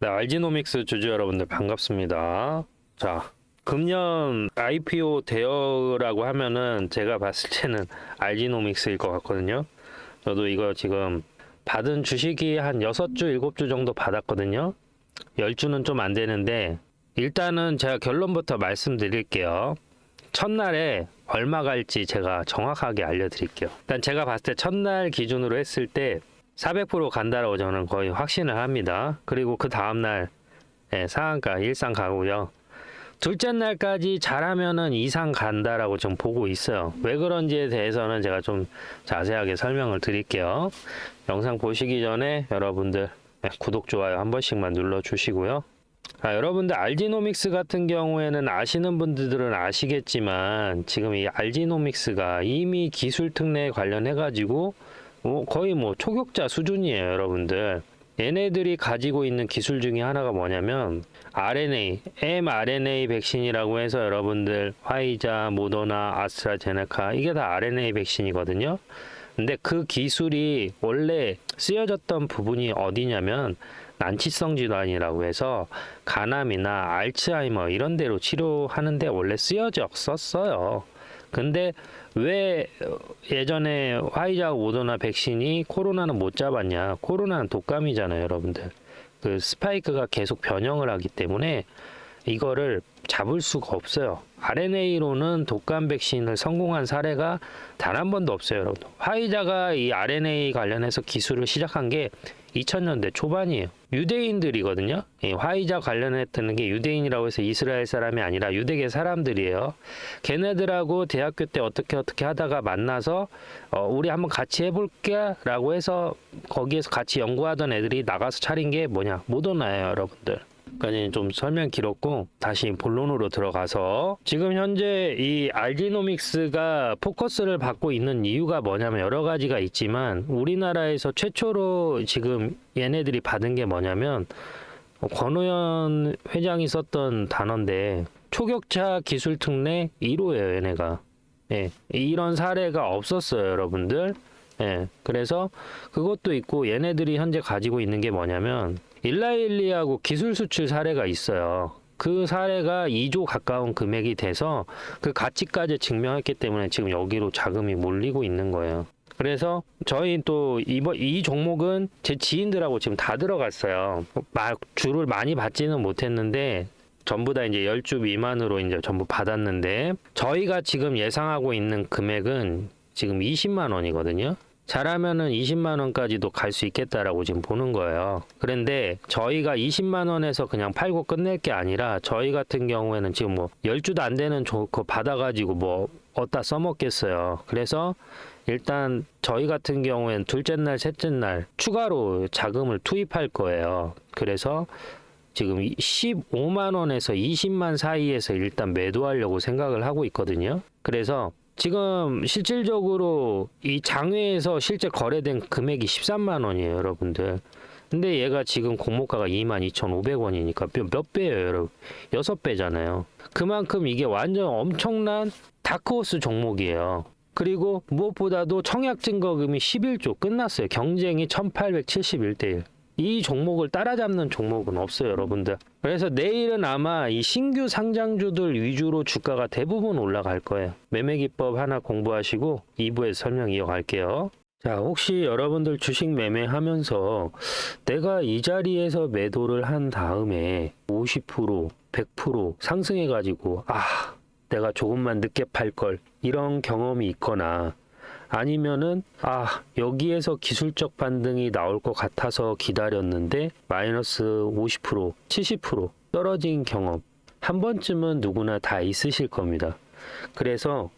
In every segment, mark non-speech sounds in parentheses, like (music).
네, 알지노믹스 주주 여러분들 반갑습니다. 자, 금년 IPO 대여라고 하면은 제가 봤을 때는 알지노믹스일 것 같거든요. 저도 이거 지금 받은 주식이 한 6주, 7주 정도 받았거든요. 10주는 좀 안 되는데 일단은 제가 결론부터 말씀드릴게요. 첫날에 얼마 갈지 제가 정확하게 알려드릴게요. 일단 제가 봤을 때 첫날 기준으로 했을 때 400% 간다라고 저는 거의 확신을 합니다. 그리고 그 다음날 예, 상한가 일상 가고요. 둘째 날까지 잘하면은 이상 간다라고 좀 보고 있어요. 왜 그런지에 대해서는 제가 좀 자세하게 설명을 드릴게요. 영상 보시기 전에 여러분들 예, 구독, 좋아요 한 번씩만 눌러주시고요. 아, 여러분들 알지노믹스 같은 경우에는 아시는 분들은 아시겠지만 지금 이 알지노믹스가 이미 기술 특례에 관련해 가지고 뭐 거의 뭐 초격자 수준이에요, 여러분들. 얘네들이 가지고 있는 기술 중에 하나가 뭐냐면 RNA, mRNA 백신이라고 해서 여러분들 화이자, 모더나, 아스트라제네카 이게 다 RNA 백신이거든요. 근데 그 기술이 원래 쓰여졌던 부분이 어디냐면 난치성 질환이라고 해서 간암이나 알츠하이머 이런 데로 치료하는데 원래 쓰여졌었어요. 근데 왜 예전에 화이자 모더나 백신이 코로나는 못 잡았냐? 코로나는 독감이잖아요, 여러분들. 그 스파이크가 계속 변형을 하기 때문에 이거를 잡을 수가 없어요. RNA로는 독감 백신을 성공한 사례가 단 한 번도 없어요, 여러분. 화이자가 이 RNA 관련해서 기술을 시작한 게 2000년대 초반이에요. 유대인들이거든요. 이 화이자 관련했던 게 유대인이라고 해서 이스라엘 사람이 아니라 유대계 사람들이에요. 걔네들하고 대학교 때 어떻게 어떻게 하다가 만나서 어, 우리 한번 같이 해볼게라고 해서 거기에서 같이 연구하던 애들이 나가서 차린 게 뭐냐 모더나예요, 여러분들. 그러니까 좀 설명 길었고 다시 본론으로 들어가서 지금 현재 이 알지노믹스가 포커스를 받고 있는 이유가 뭐냐면 여러 가지가 있지만 우리나라에서 최초로 지금 얘네들이 받은 게 뭐냐면 권호연 회장이 썼던 단어인데 초격차 기술 특례 1호예요 얘네가. 예 이런 사례가 없었어요 여러분들 예 그래서 그것도 있고 얘네들이 현재 가지고 있는 게 뭐냐면 일라일리하고 기술 수출 사례가 있어요. 그 사례가 2조 가까운 금액이 돼서 그 가치까지 증명했기 때문에 지금 여기로 자금이 몰리고 있는 거예요. 그래서 저희 또 이번 이 종목은 제 지인들하고 지금 다 들어갔어요. 막 주를 많이 받지는 못했는데 전부 다 이제 10주 미만으로 이제 전부 받았는데 저희가 지금 예상하고 있는 금액은 지금 20만 원이거든요. 잘하면은 20만 원까지도 갈 수 있겠다라고 지금 보는 거예요. 그런데 저희가 20만 원에서 그냥 팔고 끝낼 게 아니라 저희 같은 경우에는 지금 뭐 10주도 안 되는 조거 받아가지고 뭐 어디다 써먹겠어요. 그래서 일단 저희 같은 경우에는 둘째 날, 셋째 날 추가로 자금을 투입할 거예요. 그래서 지금 15만 원에서 20만 사이에서 일단 매도하려고 생각을 하고 있거든요. 그래서 지금 실질적으로 이 장외에서 실제 거래된 금액이 13만 원이에요, 여러분들. 근데 얘가 지금 공모가가 22,500원이니까 몇 배예요, 여러분? 6배잖아요. 그만큼 이게 완전 엄청난 다크호스 종목이에요. 그리고 무엇보다도 청약 증거금이 11조 끝났어요. 경쟁이 1871대 1. 이 종목을 따라잡는 종목은 없어요, 여러분들. 그래서 내일은 아마 이 신규 상장주들 위주로 주가가 대부분 올라갈 거예요. 매매 기법 하나 공부하시고 2부에서 설명 이어갈게요. 자, 혹시 여러분들 주식 매매하면서 내가 이 자리에서 매도를 한 다음에 50%, 100% 상승해가지고, 아, 내가 조금만 늦게 팔 걸, 이런 경험이 있거나, 아니면은 아 여기에서 기술적 반등이 나올 것 같아서 기다렸는데 마이너스 50% 70% 떨어진 경험 한 번쯤은 누구나 다 있으실 겁니다. 그래서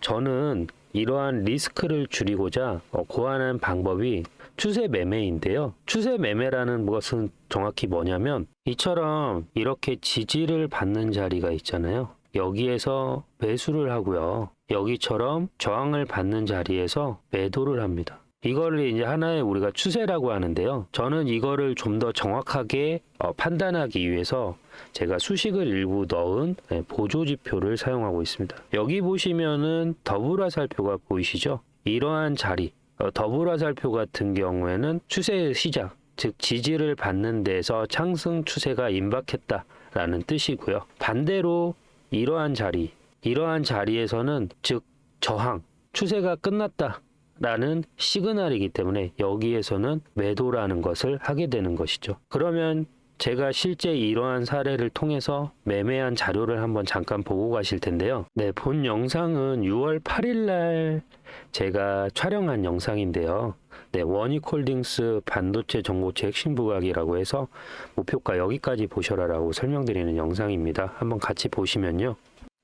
저는 이러한 리스크를 줄이고자 어, 고안한 방법이 추세 매매인데요. 추세 매매라는 것은 정확히 뭐냐면 이처럼 이렇게 지지를 받는 자리가 있잖아요. 여기에서 매수를 하고요. 여기처럼 저항을 받는 자리에서 매도를 합니다. 이거를 이제 하나의 우리가 추세라고 하는데요. 저는 이거를 좀 더 정확하게 어, 판단하기 위해서 제가 수식을 일부 넣은 네, 보조 지표를 사용하고 있습니다. 여기 보시면은 더블 화살표가 보이시죠? 이러한 자리, 어, 더블 화살표 같은 경우에는 추세의 시작, 즉 지지를 받는 데서 상승 추세가 임박했다라는 뜻이고요. 반대로 이러한 자리, 이러한 자리에서는 즉 저항, 추세가 끝났다 라는 시그널이기 때문에 여기에서는 매도라는 것을 하게 되는 것이죠. 그러면 제가 실제 이러한 사례를 통해서 매매한 자료를 한번 잠깐 보고 가실 텐데요. 네, 본 영상은 6월 8일 날 제가 촬영한 영상인데요. 네, 원익홀딩스 반도체 전고체 핵심 부각이라고 해서 목표가 여기까지 보셔라라고 설명드리는 영상입니다. 한번 같이 보시면요.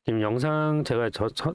지금 영상 제가 저, 저-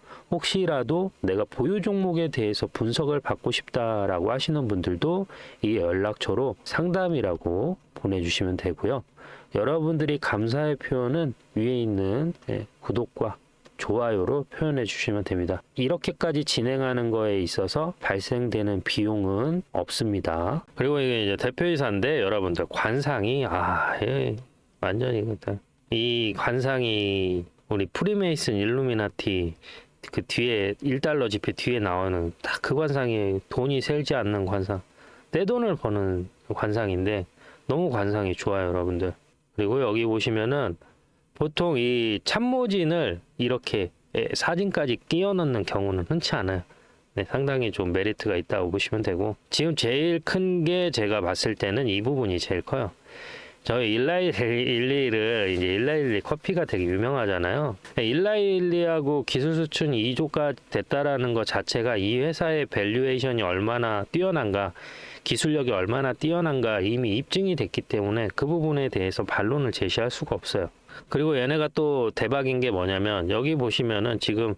혹시라도 내가 보유 종목에 대해서 분석을 받고 싶다라고 하시는 분들도 이 연락처로 상담이라고 보내주시면 되고요. 여러분들이 감사의 표현은 위에 있는 예, 구독과 좋아요로 표현해 주시면 됩니다. 이렇게까지 진행하는 거에 있어서 발생되는 비용은 없습니다. 그리고 이게 이제 대표이사인데 여러분들 관상이 아 예, 완전히 그이 관상이 우리 프리메이슨 일루미나티 그 뒤에 1달러 지폐 뒤에 나오는 딱 그 관상이 돈이 셀지 않는 관상. 내 돈을 버는 관상인데 너무 관상이 좋아요 여러분들. 그리고 여기 보시면은 보통 이 참모진을 이렇게 예, 사진까지 끼워 넣는 경우는 흔치 않아요. 네, 상당히 좀 메리트가 있다고 보시면 되고. 지금 제일 큰 게 제가 봤을 때는 이 부분이 제일 커요 저희 일라일리를 이제 일라일리 커피가 되게 유명하잖아요. 일라일리하고 기술 수준이 2조가 됐다라는 것 자체가 이 회사의 밸류에이션이 얼마나 뛰어난가, 기술력이 얼마나 뛰어난가 이미 입증이 됐기 때문에 그 부분에 대해서 반론을 제시할 수가 없어요. 그리고 얘네가 또 대박인 게 뭐냐면 여기 보시면은 지금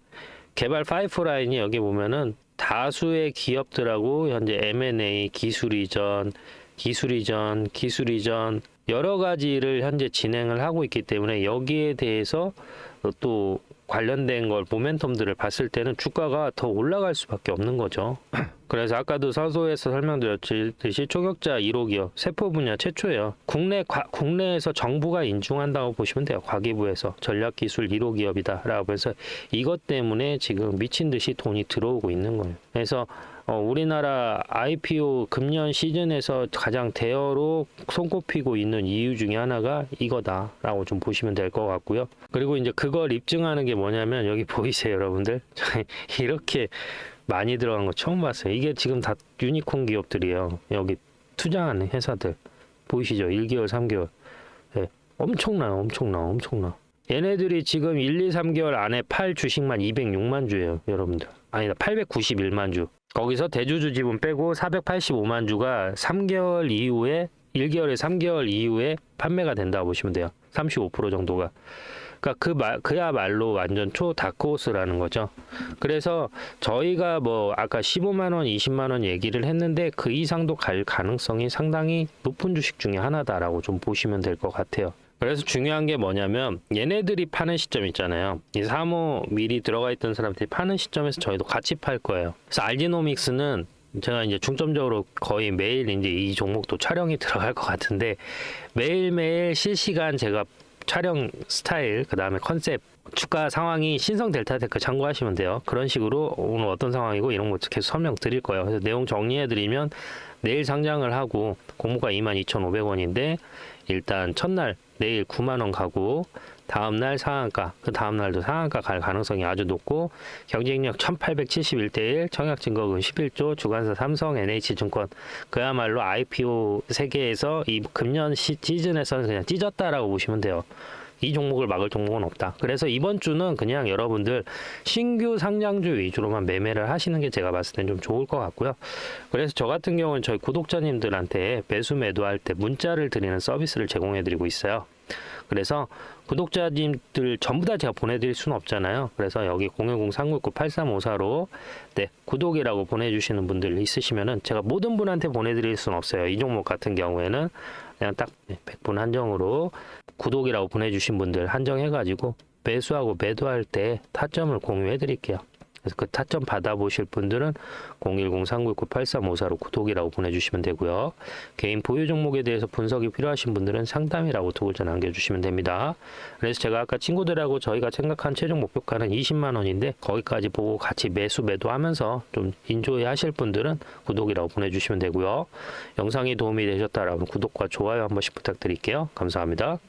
개발 파이프라인이 여기 보면은 다수의 기업들하고 현재 M&A 기술 이전, 기술 이전, 기술 이전 여러 가지를 현재 진행을 하고 있기 때문에 여기에 대해서 또 관련된 걸 모멘텀들을 봤을 때는 주가가 더 올라갈 수밖에 없는 거죠. (clears throat) 그래서 아까도 서소에서 설명드렸듯이 초격자 1호 기업 세포 분야 최초예요. 국내 과- 국내에서 정부가 인증한다고 보시면 돼요. 과기부에서 전략기술 1호 기업이다라고 해서 이것 때문에 지금 미친 듯이 돈이 들어오고 있는 거예요. 그래서 어, 우리나라 IPO 금년 시즌에서 가장 대어로 손꼽히고 있는 이유 중에 하나가 이거다라고 좀 보시면 될 것 같고요. 그리고 이제 그걸 입증하는 게 뭐냐면 여기 (laughs) 보이세요, 여러분들? (laughs) 이렇게 많이 들어간 거 처음 봤어요. 이게 지금 다 유니콘 기업들이에요. 여기 투자하는 회사들 보이시죠? 1개월, 3개월. 예, 엄청나요, 엄청나, 엄청나. 얘네들이 지금 1, 2, 3개월 안에 팔 주식만 206만 주예요, 여러분들. 아니다, 891만 주. 거기서 대주주 지분 빼고 485만 주가 3개월 이후에 1개월에 3개월 이후에 판매가 된다고 보시면 돼요. 35% 정도가. 그러니까 그 말, 그야말로 완전 초 다크호스라는 거죠. 그래서 저희가 뭐 아까 15만 원, 20만 원 얘기를 했는데 그 이상도 갈 가능성이 상당히 높은 주식 중에 하나다라고 좀 보시면 될 것 같아요. 그래서 중요한 게 뭐냐면 얘네들이 파는 시점 있잖아요. 이 사모 미리 들어가 있던 사람들이 파는 시점에서 저희도 같이 팔 거예요. 그래서 알지노믹스는 제가 이제 중점적으로 거의 매일 이제 이 종목도 촬영이 (laughs) 들어갈 것 같은데 매일매일 실시간 제가 촬영 스타일, 그 다음에 컨셉, 주가 상황이 신성 델타 테크 참고하시면 돼요. 그런 식으로 오늘 어떤 상황이고 이런 거 계속 설명 드릴 거예요. 그래서 내용 정리해 드리면 내일 상장을 하고 공모가 22,500원인데 일단 첫날 내일 9만 원 가고 다음 날 상한가, 그 다음 날도 상한가 갈 가능성이 아주 높고 경쟁력 1871대 1, 청약 증거금 11조, 주관사 삼성, NH증권 그야말로 IPO 세계에서 이 금년 시, 시즌에서는 그냥 찢었다라고 보시면 돼요. 이 종목을 막을 종목은 없다. 그래서 이번 주는 그냥 여러분들 신규 상장주 위주로만 매매를 하시는 게 제가 봤을 땐 좀 좋을 것 같고요. 그래서 저 같은 경우는 저희 구독자님들한테 매수 매도할 때 문자를 드리는 서비스를 제공해 드리고 있어요. 그래서 구독자님들 전부 다 제가 보내드릴 수는 없잖아요. 그래서 여기 010-369-8354로 네, 구독이라고 보내주시는 분들 있으시면은 제가 모든 분한테 보내드릴 수는 없어요. 이 종목 같은 경우에는 그냥 딱 100분 한정으로 구독이라고 보내주신 분들 한정해가지고 매수하고 매도할 때 타점을 공유해 드릴게요. 그래서 그 타점 받아보실 분들은 010-399-8354로 구독이라고 보내주시면 되고요. 개인 보유 종목에 대해서 분석이 필요하신 분들은 상담이라고 두 글자 남겨주시면 됩니다. 그래서 제가 아까 친구들하고 저희가 생각한 최종 목표가는 20만 원인데 거기까지 보고 같이 매수 매도하면서 좀 인조해 하실 분들은 구독이라고 보내주시면 되고요. 영상이 도움이 되셨다라면 구독과 좋아요 한 번씩 부탁드릴게요. 감사합니다.